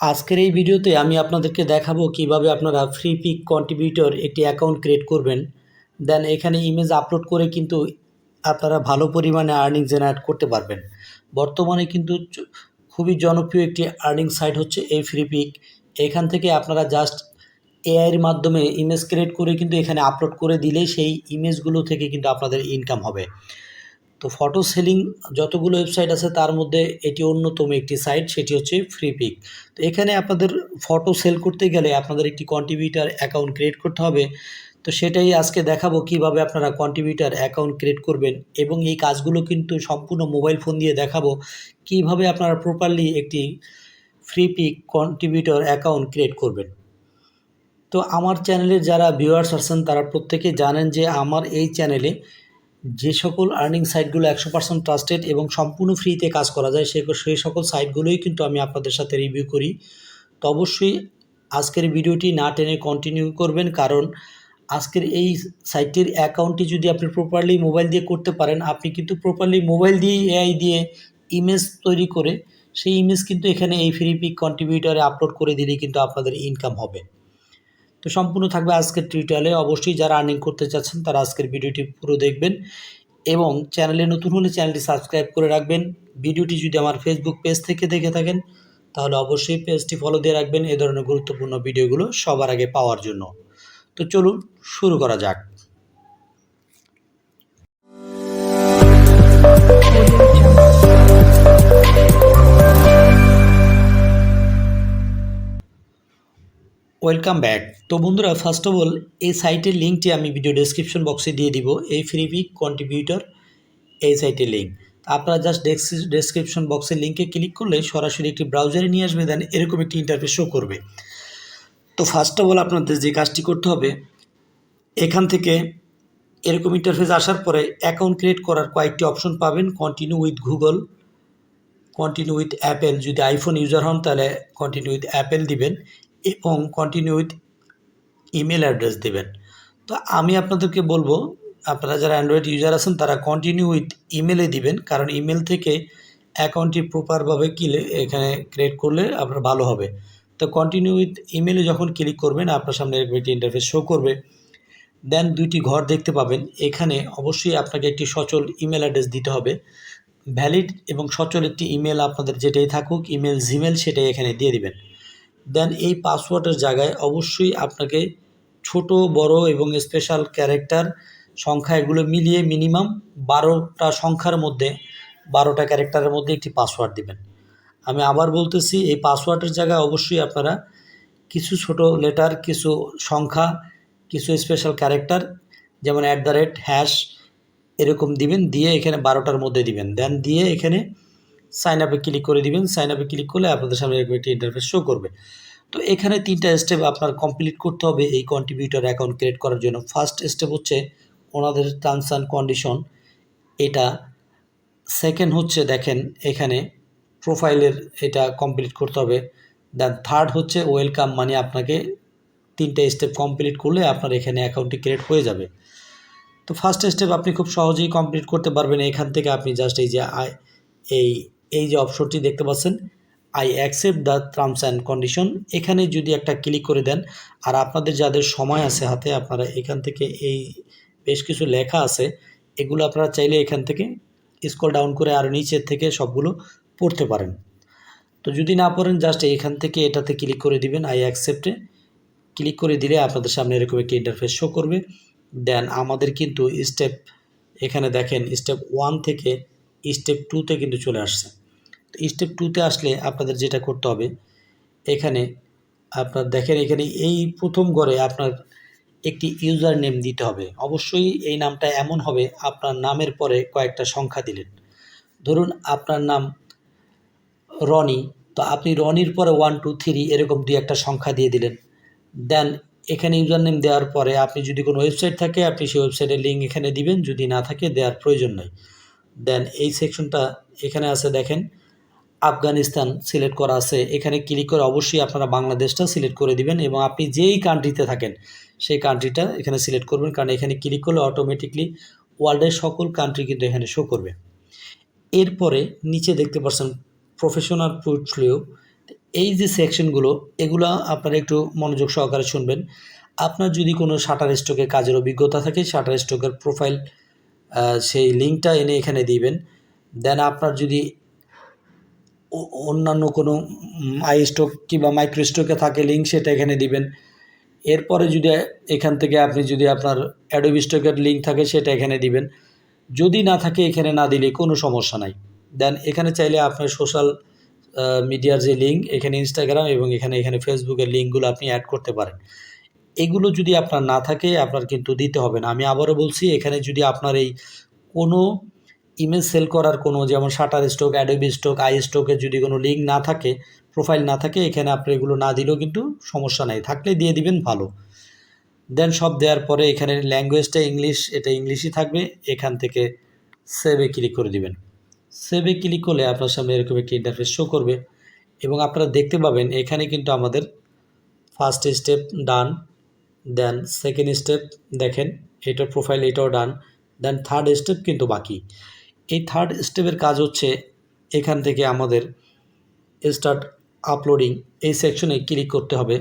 আজকের এই ভিডিওতে আমি আপনাদেরকে দেখাবো কীভাবে আপনারা ফ্রি পিক কন্ট্রিবিউটর একটি অ্যাকাউন্ট ক্রিয়েট করবেন। দেন এখানে ইমেজ আপলোড করে কিন্তু আপনারা ভালো পরিমাণে আর্নিং জেনারেট করতে পারবেন। বর্তমানে কিন্তু খুবই জনপ্রিয় একটি আর্নিং সাইট হচ্ছে এই ফ্রি পিক এখান থেকে আপনারা জাস্ট এআইয়ের মাধ্যমে ইমেজ ক্রিয়েট করে কিন্তু এখানে আপলোড করে দিলেই সেই ইমেজগুলো থেকে কিন্তু আপনাদের ইনকাম হবে। তো ফটো সেলিং যতগুলো ওয়েবসাইট আছে তার মধ্যে এটি অন্যতম একটি সাইট সেটি হচ্ছে ফ্রি পিক তো এখানে আপনাদের ফটো সেল করতে গেলে আপনাদের একটি কন্ট্রিবিউটার অ্যাকাউন্ট ক্রিয়েট করতে হবে। তো সেটাই আজকে দেখাবো কীভাবে আপনারা কন্ট্রিবিউটার অ্যাকাউন্ট ক্রিয়েট করবেন এবং এই কাজগুলো কিন্তু সম্পূর্ণ মোবাইল ফোন দিয়ে দেখাবো। কীভাবে আপনারা প্রপারলি একটি Freepik contributor account create করবেন। তো আমার চ্যানেলের যারা ভিউয়ার্স আছেন তারা প্রত্যেকে জানেন যে আমার এই চ্যানেলে যে সকল আর্নিং সাইটগুলো একশো পার্সেন্ট ট্রাস্টেড এবং সম্পূর্ণ ফ্রিতে কাজ করা যায়, সে সেই সকল সাইটগুলোই কিন্তু আমি আপনাদের সাথে রিভিউ করি। তো অবশ্যই আজকের ভিডিওটি না টেনে কন্টিনিউ করবেন, কারণ আজকের এই সাইটটির অ্যাকাউন্টটি যদি আপনি প্রপারলি মোবাইল দিয়ে করতে পারেন, আপনি কিন্তু প্রপারলি মোবাইল দিয়ে এআই দিয়ে ইমেজ তৈরি করে, সেই ইমেজ কিন্তু এখানে এই ফ্রি পিক কন্ট্রিবিউটারে আপলোড করে দিলে কিন্তু আপনাদের ইনকাম হবে। তো সম্পূর্ণ থাকবে আজকের টিউটোরিয়ালে অবশ্যই যারা আর্নিং করতে চাচ্ছেন, তারা আজকের ভিডিওটি পুরো দেখবেন এবং চ্যানেলে নতুন হলে চ্যানেলটি সাবস্ক্রাইব করে রাখবেন। ভিডিওটি যদি আমার ফেসবুক পেজ থেকে দেখে থাকেন, তাহলে অবশ্যই পেজটি ফলো দিয়ে রাখবেন। এ ধরনের গুরুত্বপূর্ণ ভিডিওগুলো সবার আগে পাওয়ার জন্য। তো চলুন শুরু করা যাক। ওয়েলকাম ব্যাক তো বন্ধুরা ফার্স্ট অফ অল এই সাইটের লিঙ্কটি আমি ভিডিও ডেসক্রিপশন বক্সে দিয়ে দিব, এই ফ্রি পিক কন্ট্রিবিউটর এই সাইটের লিঙ্ক আপনারা জাস্ট ডেসক্রিপশন বক্সের লিঙ্কে ক্লিক করলে সরাসরি একটি ব্রাউজারে নিয়ে আসবে দেন এরকম একটি ইন্টারফেস শো করবে। তো ফার্স্ট অফ অল আপনাদের যে কাজটি করতে হবে, এখান থেকে এরকম ইন্টারফেস আসার পরে অ্যাকাউন্ট ক্রিয়েট করার কয়েকটি অপশন পাবেন। Continue with Google continue with Apple যদি আইফোন ইউজার হন, তাহলে কন্টিনিউ উইথ অ্যাপেল দিবেন। এবং কন্টিনিউ উইথ ইমেল অ্যাড্রেস দেবেন। তো আমি আপনাদেরকে বলব, আপনারা যারা অ্যান্ড্রয়েড ইউজার আছেন, তারা কন্টিনিউ উইথ ইমেলে দিবেন, কারণ ইমেল থেকে অ্যাকাউন্টটি প্রপারভাবে কিলে এখানে ক্রিয়েট করলে আপনার ভালো হবে। তো কন্টিনিউ উইথ ইমেলে যখন ক্লিক করবেন, আপনার সামনে এরকম একটি ইন্টারফেস শো করবে। দেন দুইটি ঘর দেখতে পাবেন। এখানে অবশ্যই আপনাকে একটি সচল ইমেল অ্যাড্রেস দিতে হবে। ভ্যালিড এবং সচল একটি ইমেল আপনাদের যেটাই থাকুক ইমেল জিমেল সেটাই এখানে দিয়ে দিবেন। দেন এই পাসওয়ার্ডের জায়গায় অবশ্যই আপনাকে ছোট, বড় এবং স্পেশাল ক্যারেক্টার সংখ্যা এগুলো মিলিয়ে মিনিমাম বারোটা সংখ্যার মধ্যে, বারোটা ক্যারেক্টারের মধ্যে একটি পাসওয়ার্ড দিবেন। আমি আবার বলতেছি, এই পাসওয়ার্ডের জায়গায় অবশ্যই আপনারা কিছু ছোট লেটার কিছু সংখ্যা, কিছু স্পেশাল ক্যারেক্টার যেমন অ্যাট দ্য রেট হ্যাশ এরকম দিবেন, দিয়ে এখানে বারোটার মধ্যে দিবেন। দেন দিয়ে এখানে সাইন আপে ক্লিক করে দিবেন। সাইন আপে ক্লিক করলে আপনাদের সামনে এরকম একটি ইন্টারফেস শো করবে। তো এখানে তিনটা স্টেপ আপনার কমপ্লিট করতে হবে এই কন্ট্রিবিউটার অ্যাকাউন্ট ক্রিয়েট করার জন্য। ফার্স্ট স্টেপ হচ্ছে ওনাদের টার্মস অ্যান্ড কন্ডিশন এটা সেকেন্ড হচ্ছে দেখেন এখানে প্রোফাইলের এটা কমপ্লিট করতে হবে। দেন থার্ড হচ্ছে ওয়েলকাম মানে আপনাকে তিনটা স্টেপ কমপ্লিট করলে আপনার এখানে অ্যাকাউন্টটি ক্রিয়েট হয়ে যাবে। তো ফার্স্ট স্টেপ আপনি খুব সহজেই কমপ্লিট করতে পারবেন। এখান থেকে আপনি জাস্ট এই যে এই এই যে অপশনটি দেখতে পাচ্ছেন I accept the terms and condition এখানে যদি একটা ক্লিক করে দেন, আর আপনাদের যাদের সময় আছে হাতে, আপনারা এখান থেকে এই বেশ কিছু লেখা আছে, এগুলো আপনারা চাইলে এখান থেকে স্কল ডাউন করে আরও নিচের থেকে সবগুলো পড়তে পারেন। তো যদি না পড়েন জাস্ট এখান থেকে এটাতে ক্লিক করে দিবেন আই অ্যাকসেপ্টে ক্লিক করে দিলে আপনাদের সামনে এরকম একটি ইন্টারফেস শো করবে। দেন আমাদের কিন্তু স্টেপ এখানে দেখেন স্টেপ ওয়ান থেকে স্টেপ টুতে কিন্তু চলে আসছে। তো স্টেপ টুতে আসলে আপনাদের যেটা করতে হবে, এখানে আপনার দেখেন এখানে এই প্রথম ঘরে আপনার একটি ইউজার নেম দিতে হবে। অবশ্যই এই নামটা এমন হবে, আপনার নামের পরে কয়েকটা সংখ্যা দিলেন। ধরুন আপনার নাম রনি, তো আপনি রনির পরে ওয়ান টু থ্রি এরকম দুই একটা সংখ্যা দিয়ে দিলেন। দেন এখানে ইউজার নেম দেওয়ার পরে আপনি যদি কোনো ওয়েবসাইট থাকে, আপনি সেই ওয়েবসাইটের লিঙ্ক এখানে দিবেন, যদি না থাকে দেওয়ার প্রয়োজন নেই। দেন এই সেকশনটা এখানে আছে, দেখেন, আফগানিস্তান সিলেক্ট করা আছে। এখানে ক্লিক করে অবশ্যই আপনারা বাংলাদেশটা সিলেক্ট করে দিবেন এবং আপনি যেই কান্ট্রিতে থাকেন, সেই কান্ট্রিটা এখানে সিলেক্ট করবেন। কারণ এখানে ক্লিক করলে অটোমেটিকলি ওয়ার্ল্ডের সকল কান্ট্রি কিন্তু এখানে শো করবে। এরপরে নিচে দেখতে পাচ্ছেন প্রফেশনাল পোর্টফোলিও এই যে সেকশনগুলো এগুলো আপনারা একটু মনোযোগ সহকারে শুনবেন। আপনার যদি কোনো শাটার স্টকে কাজের অভিজ্ঞতা থাকে, শাটার স্টকের প্রোফাইল সেই লিঙ্কটা এনে এখানে দিবেন। দেন আপনার যদি অন্যান্য কোনো আই স্টক কিংবা মাইক্রো স্টকে থাকে, লিঙ্ক সেটা এখানে দিবেন। এরপরে যদি এখান থেকে আপনি যদি আপনার অ্যাডোবি স্টকের লিঙ্ক থাকে, সেটা এখানে দিবেন। যদি না থাকে, এখানে না দিলে কোনো সমস্যা নাই। দেন এখানে চাইলে আপনার সোশ্যাল মিডিয়ার যে লিঙ্ক, এখানে ইনস্টাগ্রাম এবং এখানে এখানে ফেসবুকের লিঙ্কগুলো আপনি অ্যাড করতে পারেন। এগুলো যদি আপনার না থাকে, আপনার কিন্তু দিতে হবে না। আমি আবারও বলছি, এখানে যদি আপনার এই কোনো ইমেজ সেল করার কোনো যেমন শাটার স্টক অ্যাডোবি স্টক আই স্টকে যদি কোনো লিঙ্ক না থাকে, প্রোফাইল না থাকে, এখানে আপনি এগুলো না দিলেও কিন্তু সমস্যা নাই। থাকলে দিয়ে দিবেন, ভালো। দেন সব দেওয়ার পরে এখানে ল্যাঙ্গুয়েজটা ইংলিশ, এটা ইংলিশই থাকবে। এখান থেকে সেভে ক্লিক করে দিবেন। সেভে ক্লিক করলে আপনার সামনে এরকম একটি ইন্টারফেস শো করবে। এবং আপনারা দেখতে পাবেন, এখানে কিন্তু আমাদের first step done then second step দেখেন এটার প্রোফাইল এটাও ডান দেন থার্ড স্টেপ কিন্তু বাকি। এই থার্ড স্টেপের কাজ হচ্ছে এখান থেকে আমাদের স্টার্ট আপলোডিং এই সেকশনে ক্লিক করতে হবে।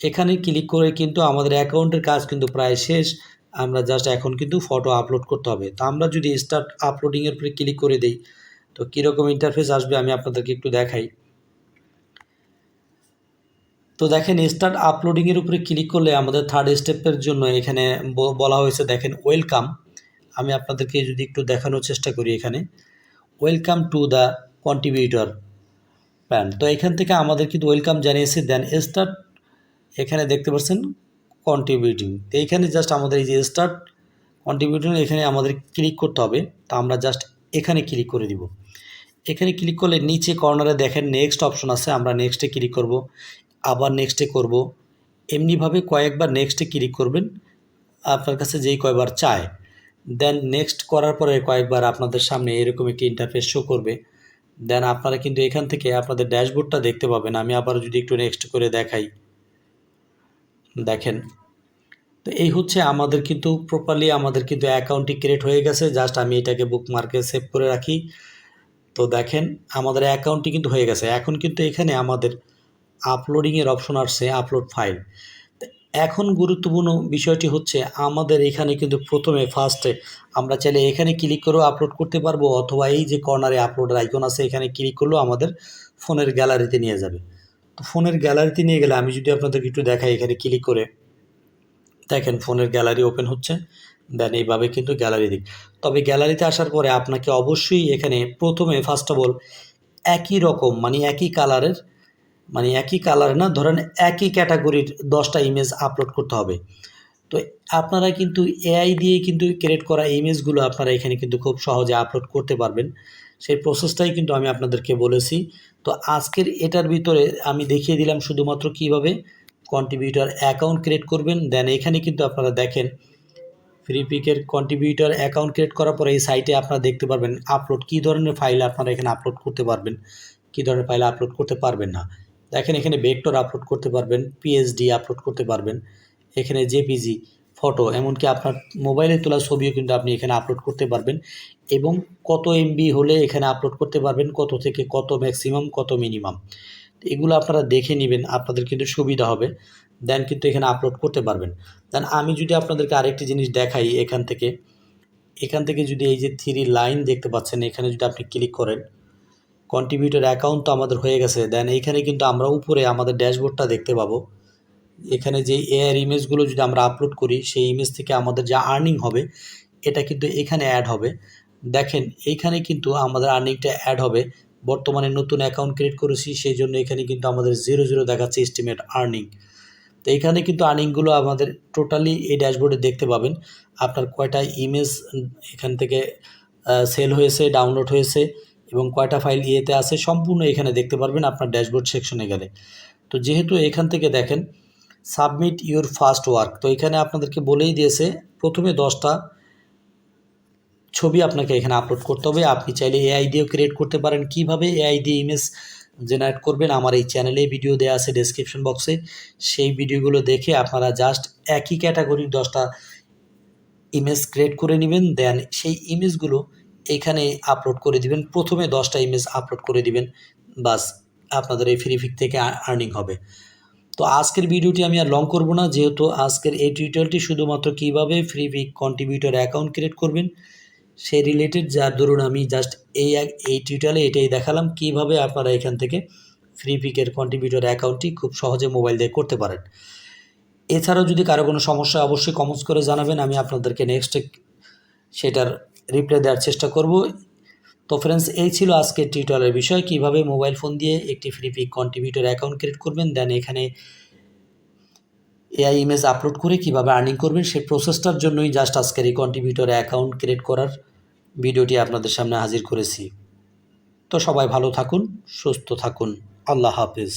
এখানে ক্লিক করে কিন্তু আমাদের অ্যাকাউন্টের কাজ কিন্তু প্রায় শেষ। আমরা জাস্ট এখন কিন্তু ফটো আপলোড করতে হবে। তো আমরা যদি স্টার্ট আপলোডিংয়ের উপরে ক্লিক করে দিই, তো কীরকম ইন্টারফেস আসবে আমি আপনাদেরকে একটু দেখাই। তো দেখেন স্টার্ট আপলোডিংয়ের উপরে ক্লিক করলে আমাদের থার্ড স্টেপের জন্য এখানে বলা হয়েছে, দেখেন ওয়েলকাম আমি আপনাদেরকে যদি একটু দেখানোর চেষ্টা করি এখানে। Welcome to the contributor pan তো এখান থেকে আমাদের কিন্তু ওয়েলকাম জানিয়েছে দেন স্টার্ট এখানে দেখতে পাচ্ছেন কন্ট্রিবিউটিং তো এইখানে জাস্ট আমাদের এই যে স্টার্ট কন্ট্রিবিউটিং এখানে আমাদের ক্লিক করতে হবে। তা আমরা জাস্ট এখানে ক্লিক করে দিব। এখানে ক্লিক করলে নিচে কর্নারে দেখেন নেক্সট অপশন আছে, আমরা নেক্সটে ক্লিক করব। আবার নেক্সটে করব। এমনিভাবে কয়েকবার নেক্সটে ক্লিক করবেন, আপনার কাছে যেই কয়বার চায়। দেন নেক্সট করার পরে কয়েকবার আপনাদের সামনে এরকম একটি ইন্টারফেস শো করবে। দেন আপনারা কিন্তু এখান থেকে আপনাদের ড্যাশবোর্ডটা দেখতে পাবেন। আমি আবার যদি একটু নেক্সট করে দেখাই। দেখেন, তো এই হচ্ছে আমাদের কিন্তু প্রপারলি আমাদের কিন্তু অ্যাকাউন্টটি ক্রিয়েট হয়ে গেছে। জাস্ট আমি এটাকে বুক বুকমার্কে সেভ করে রাখি। তো দেখেন, আমাদের অ্যাকাউন্টটি কিন্তু হয়ে গেছে। এখন কিন্তু এখানে আমাদের আপলোডিংয়ের অপশন আসছে আপলোড ফাইল এখন গুরুত্বপূর্ণ বিষয়টি হচ্ছে আমাদের এখানে কিন্তু প্রথমে ফার্স্টে আমরা চাইলে এখানে ক্লিক করেও আপলোড করতে পারব অথবা এই যে কর্নারে আপলোডের আইকন আছে, এখানে ক্লিক করলেও আমাদের ফোনের গ্যালারিতে নিয়ে যাবে। তো ফোনের গ্যালারিতে নিয়ে গেলে আমি যদি আপনাদেরকে একটু দেখাই এখানে ক্লিক করে, দেখেন ফোনের গ্যালারি ওপেন হচ্ছে দেন এইভাবে কিন্তু গ্যালারি দিক। তবে গ্যালারিতে আসার পরে আপনাকে অবশ্যই এখানে প্রথমে ফার্স্ট অফ অল একই রকম মানে একই কালারের মানে একই কালার না, ধরেন একই ক্যাটাগরির দশটা ইমেজ আপলোড করতে হবে। তো আপনারা কিন্তু এআই দিয়ে কিন্তু ক্রিয়েট করা ইমেজগুলো আপনারা এখানে কিন্তু খুব সহজে আপলোড করতে পারবেন। সেই প্রসেসটাই কিন্তু আমি আপনাদেরকে বলেছি। তো আজকের এটার ভিতরে আমি দেখিয়ে দিলাম শুধুমাত্র কীভাবে কন্ট্রিবিউটার অ্যাকাউন্ট ক্রিয়েট করবেন। দেন এখানে কিন্তু আপনারা দেখেন ফ্রিপিকের কন্ট্রিবিউটার অ্যাকাউন্ট ক্রিয়েট করার পরে এই সাইটে আপনারা দেখতে পারবেন আপলোড কী ধরনের ফাইল আপনারা এখানে আপলোড করতে পারবেন, কী ধরনের ফাইল আপলোড করতে পারবেন না। দেখেন এখানে ভেক্টর আপলোড করতে পারবেন পিএইচডি আপলোড করতে পারবেন, এখানে জেপিজি ফটো এমনকি আপনার মোবাইলে তোলা ছবিও কিন্তু আপনি এখানে আপলোড করতে পারবেন এবং কত এমবি হলে এখানে আপলোড করতে পারবেন, কত থেকে কত ম্যাক্সিমাম কত মিনিমাম এগুলো আপনারা দেখে নেবেন, আপনাদের কিন্তু সুবিধা হবে দেন কিন্তু এখানে আপলোড করতে পারবেন। দেন আমি যদি আপনাদেরকে আরেকটি জিনিস দেখাই এখান থেকে এখান থেকে যদি এই যে থ্রি লাইন দেখতে পাচ্ছেন, এখানে যদি আপনি ক্লিক করেন কন্ট্রিবিউটর অ্যাকাউন্ট তো আমাদের হয়ে গেছে। দেন এইখানে কিন্তু আমরা উপরে আমাদের ড্যাশবোর্ডটা দেখতে পাবো। এখানে যে এআর ইমেজগুলো যদি আমরা আপলোড করি, সেই ইমেজ থেকে আমাদের যা আর্নিং হবে, এটা কিন্তু এখানে অ্যাড হবে। দেখেন, এইখানে কিন্তু আমাদের আর্নিংটা অ্যাড হবে। বর্তমানে নতুন অ্যাকাউন্ট ক্রিয়েট করেছি, সেই জন্য এখানে কিন্তু আমাদের জিরো জিরো দেখাচ্ছে এস্টিমেট আর্নিং তো এখানে কিন্তু আর্নিংগুলো আমাদের টোটালি এই ড্যাশবোর্ডে দেখতে পাবেন। আপনার কয়টা ইমেজ এখান থেকে সেল হয়েছে ডাউনলোড হয়েছে। এবং কয়টা ফাইল ইয়েতে আছে সম্পূর্ণ এখানে দেখতে পারবেন আপনার ড্যাশবোর্ড সেকশনে গেলে। তো যেহেতু এখান থেকে দেখেন সাবমিট ইউর ফার্স্ট ওয়ার্ক তো এখানে আপনাদেরকে বলেই দিয়েছে, প্রথমে দশটা ছবি আপনাকে এখানে আপলোড করতে হবে। আপনি চাইলে এআই দিয়েও ক্রিয়েট করতে পারেন। কীভাবে এআই দিয়ে ইমেজ জেনারেট করবেন, আমার এই চ্যানেলে ভিডিও দেওয়া আছে ডেসক্রিপশন বক্সে সেই ভিডিওগুলো দেখে আপনারা জাস্ট একই ক্যাটাগরির দশটা ইমেজ ক্রিয়েট করে নেবেন। দেন সেই ইমেজগুলো এখানে আপলোড করে দিবেন। প্রথমে দশটা ইমেজ আপলোড করে দিবেন। বাস আপনাদের এই ফ্রি পিক থেকে আর্নিং হবে। তো আজকের ভিডিওটি আমি আর লং করব না। যেহেতু আজকের এই টিউটোরিয়ালটি শুধুমাত্র কীভাবে Freepik contributor account create করবেন, সে রিলেটেড যার ধরুন আমি জাস্ট এই এই টিউটোরিয়ালে এটাই দেখালাম। কীভাবে আপনারা এখান থেকে ফ্রি পিকের কন্ট্রিবিউটর অ্যাকাউন্টটি খুব সহজে মোবাইল দিয়ে করতে পারেন। এছাড়াও যদি কারও কোনো সমস্যা অবশ্যই কমেন্টস করে জানাবেন। আমি আপনাদেরকে নেক্সট সেটার রিপ্লাই দেওয়ার চেষ্টা করব। তো ফ্রেন্ডস এই ছিল আজকের টিউটোরিয়ালের বিষয়। কীভাবে মোবাইল ফোন দিয়ে একটি Freepik contributor account create করবেন দেন এখানে এআই ইমেজ আপলোড করে কীভাবে আর্নিং করবেন, সেই প্রসেসটার জন্যই জাস্ট আজকের এই কন্ট্রিবিউটর অ্যাকাউন্ট ক্রিয়েট করার ভিডিওটি আপনাদের সামনে হাজির করেছি। তো সবাই ভালো থাকুন, সুস্থ থাকুন। আল্লাহ হাফিজ।